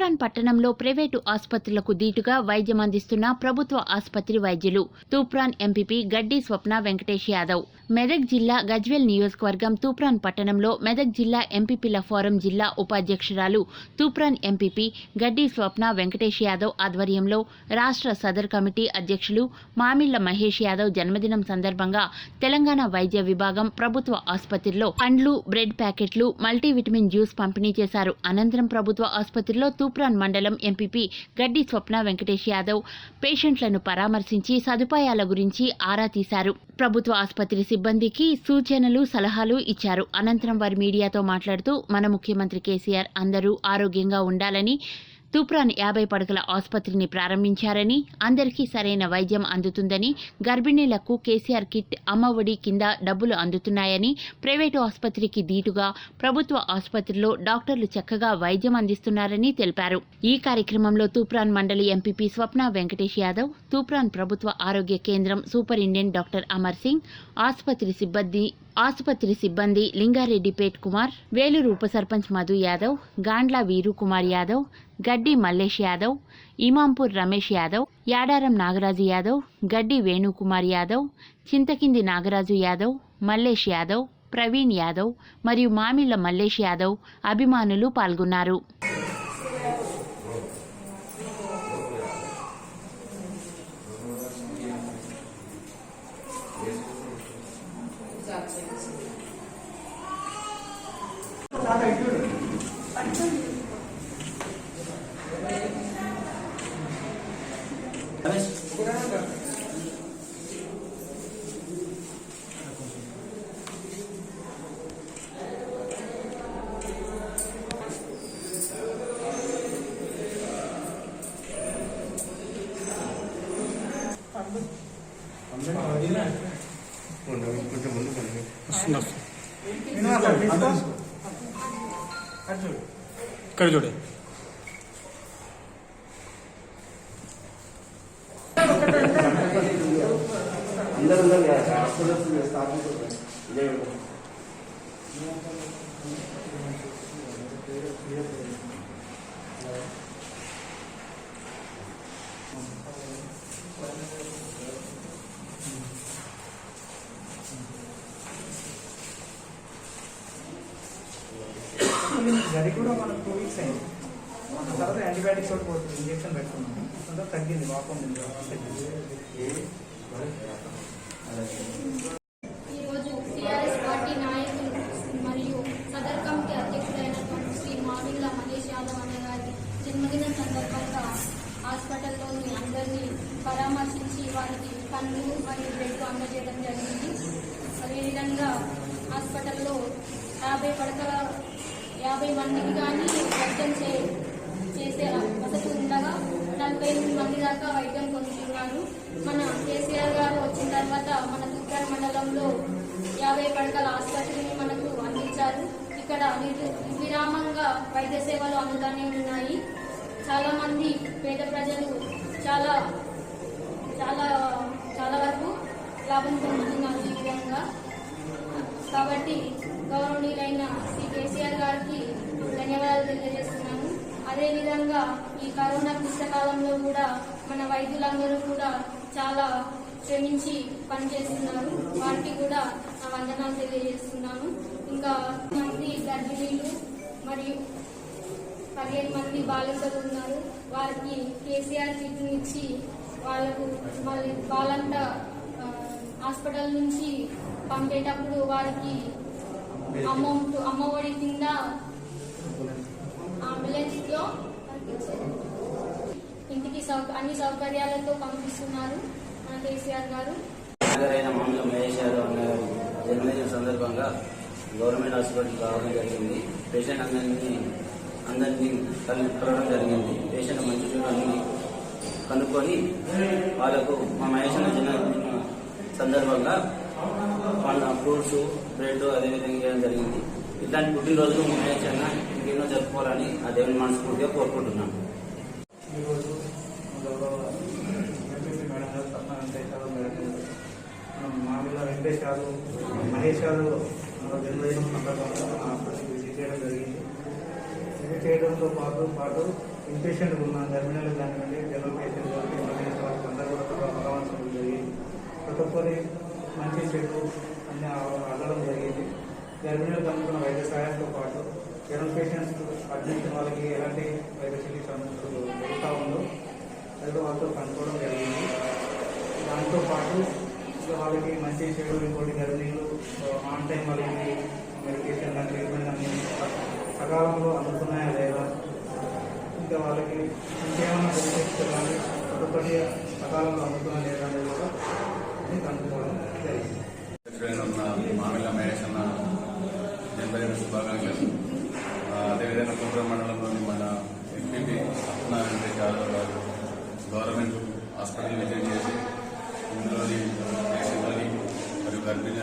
తూప్రాన్ పట్టణంలో ప్రైవేటు ఆసుపత్రులకు దీటుగా వైద్యం అందిస్తున్న ప్రభుత్వ ఆసుపత్రి వైద్యులు. తూప్రాన్ ఎంపీపీ గడ్డి స్వప్న వెంకటేష్ యాదవ్. మెదక్ జిల్లా గజ్వేల్ నియోజకవర్గం తూప్రాన్ పట్టణంలో మెదక్ జిల్లా ఎంపీపీల ఫోరం జిల్లా ఉపాధ్యక్షురాలు తూప్రాన్ ఎంపీపీ గడ్డి స్వప్న వెంకటేష్ యాదవ్ ఆధ్వర్యంలో రాష్ట్ర సదర్ కమిటీ అధ్యక్షులు మామిళ్ళ మహేష్ యాదవ్ జన్మదినం సందర్భంగా తెలంగాణ వైద్య విభాగం ప్రభుత్వ ఆసుపత్రిలో పండ్లు బ్రెడ్ ప్యాకెట్లు మల్టీవిటమిన్ జ్యూస్ పంపిణీ చేశారు. అనంతరం ప్రభుత్వ ఆసుపత్రిలో తూప్రాన్ మండలం ఎంపీపీ గడ్డి స్వప్న వెంకటేష్ యాదవ్ పేషెంట్లను పరామర్శించి సదుపాయాల గురించి ఆరా తీశారు. ప్రభుత్వ ఆసుపత్రి సిబ్బందికి సూచనలు సలహాలు ఇచ్చారు. అనంతరం వారు మీడియాతో మాట్లాడుతూ మన ముఖ్యమంత్రి కేసీఆర్ అందరూ ఆరోగ్యంగా ఉండాలని తూప్రాన్ యాభై పడకల ఆసుపత్రిని ప్రారంభించారని అందరికీ సరైన వైద్యం అందుతుందని గర్భిణీలకు కేసీఆర్ కిట్ అమ్మఒడి కింద డబ్బులు అందుతున్నాయని ప్రైవేటు ఆసుపత్రికి దీటుగా ప్రభుత్వ ఆసుపత్రిలో డాక్టర్లు చక్కగా వైద్యం అందిస్తున్నారని తెలిపారు. ఈ కార్యక్రమంలో తూప్రాన్ మండలి ఎంపీపీ స్వప్న వెంకటేష్ యాదవ్ తూప్రాన్ ప్రభుత్వ ఆరోగ్య కేంద్రం సూపరింటెండెంట్ డాక్టర్ అమర్ సింగ్ ఆసుపత్రి సిబ్బంది ఆసుపత్రి సిబ్బంది లింగారెడ్డిపేట్ కుమార్ వేలూరు ఉప సర్పంచ్ మధు యాదవ్ గాండ్ల వీరు కుమార్ యాదవ్ గడ్డి మల్లేష్ యాదవ్ ఇమాంపూర్ రమేష్ యాదవ్ యాడారం నాగరాజు యాదవ్ గడ్డి వేణుకుమార్ యాదవ్ చింతకింది నాగరాజు యాదవ్ మల్లేష్ యాదవ్ ప్రవీణ్ యాదవ్ మరియు మామిళ్ళ మల్లేష్ యాదవ్ అభిమానులు పాల్గొన్నారు. కొంచెం ముందు కొంచెం ఇక్కడ చూడే అందరూ ఉన్నారు కదా హాస్పిటల్స్ స్థాపించారు ఇదే అది కూడా మనకు టూ వీక్స్ అయింది. తర్వాత యాంటీబయాటిక్స్ ఒకటి పోతుంది ఇంజెక్షన్ పెట్టుకున్నాము అంతా తగ్గింది వాపం ఈరోజు టీఆర్ఎస్ పార్టీ నాయకులు మరియు సదర్ కమిటీ అధ్యక్షుడైనటువంటి శ్రీ మావిళ్ళ మహేష్ యాదవ్ అనే గారి సందర్భంగా హాస్పిటల్లోని అందరినీ పరామర్శించి వారికి పండ్లు మరియు బ్రెడ్ అందజేయడం జరిగింది. అదేవిధంగా హాస్పిటల్లో యాభై పడకల యాభై మందికి కానీ వైద్యం చే చేసే వసతి ఉండగా నలభై ఎనిమిది మంది దాకా వైద్యం పొందుతున్నారు. మన కేసీఆర్ గారు వచ్చిన తర్వాత మన తుక్కర్ మండలంలో యాభై పడకల ఆసుపత్రిని మనకు అందించారు. ఇక్కడ విరామంగా వైద్య సేవలు అందుతానే ఉన్నాయి. చాలా మంది పేద ప్రజలు చాలా చాలా చాలా వరకు లాభం పొందుతున్నారు ఈ విధంగా. కాబట్టి గౌరవనీయులైన శ్రీ కేసీఆర్ గారికి ధన్యవాదాలు తెలియజేస్తున్నాను అదేవిధంగా ఈ కరోనా క్లిష్టకాలంలో కూడా మన వైద్యులందరూ కూడా చాలా శ్రమించి పనిచేస్తున్నారు. వారికి కూడా నా వందనాలు తెలియజేస్తున్నాను. ఇంకా మంది గర్భిణీలు మరియు పదిహేను మంది బాలికలు ఉన్నారు. వారికి కేసీఆర్ కిట్ని ఇచ్చి వాళ్ళకు వాళ్ళ వాళ్ళంతా హాస్పిటల్ నుంచి పంపేటప్పుడు వారికి అమౌంట్ అమ్మఒడి కింద అంబులెన్స్లో ఇంటికి సౌక అన్ని సౌకర్యాలతో పంపిస్తున్నారు మన కేసీఆర్ గారు నగరైన మామూలు జన్మదిన సందర్భంగా గవర్నమెంట్ హాస్పిటల్ రావడం జరిగింది పేషెంట్ అందరినీ అందరినీ కనుక్కోవడం జరిగింది పేషెంట్ మంచి అన్ని కనుక్కొని వాళ్ళకు మా మహేశ్వర జన్మదిన సందర్భంగా వాళ్ళ ఫ్రూట్స్ బ్రెడ్ అదేవిధంగా ఇవ్వడం జరిగింది. ఇట్లాంటి పుట్టినరోజు మా చిన్న? అన్న ఇంకెన్నో జరుపుకోవాలని ఆ దేవుని మనస్ఫూర్తిగా కోరుకుంటున్నాను. ఈరోజు ఎంపీసీ మేడం గారు సత్న వెంకటేష్ యాదవ్ మేడం గారు. వెంకటేష్ యాదవ్ మహేష్ యాదవ్ జన్మదినం సందర్భంగా విజిట్ చేయడం జరిగింది. విజిట్ చేయడంతో పాటు పాటు ఇన్పేషెంట్ ఉన్న టెర్మినల్ కానివ్వండి జనరల్ పేషెంట్ కానీ ఎమర్జెన్సీ వాళ్ళకి అందరూ కూడా పరామర్శం జరిగింది. ప్రతి ఒక్కరి మంచి చెడు అన్ని అడగడం జరిగింది. గర్భిణీలకు అందుకున్న వైద్య సహాయంతో పాటు జనరల్ పేషెంట్స్ అడ్మిషన్ వాళ్ళకి ఎలాంటి వైద్య చికిత్స అందుతూ జరుగుతూ ఉందో అది వాళ్ళతో కనుక్కోవడం జరిగింది. దాంతో పాటు ఇంకా వాళ్ళకి మంచి చెడు ఇంకోటి గర్భిణీలు ఆన్ టైం వాళ్ళకి మెడికేషన్ ట్రీట్మెంట్ అన్ని సకాలంలో అందుతున్నాయా లేదా? ఇంకా వాళ్ళకి ఇంకేమైనా బెనిఫిట్స్ కానీ ఒకటి సకాలంలో అందుతున్నా లేదా అనేది కూడా కనుక్కోవడం జరిగింది మామిళ్ళ మహేష్ అన్న జన్మదిన శుభాకాంక్షలు అదేవిధంగా కుమ్ర మండలంలోని మన MPP Satyanarayana government hospital visit చేసి ఇందులోని పేషెంట్లని మరియు గర్భిణీ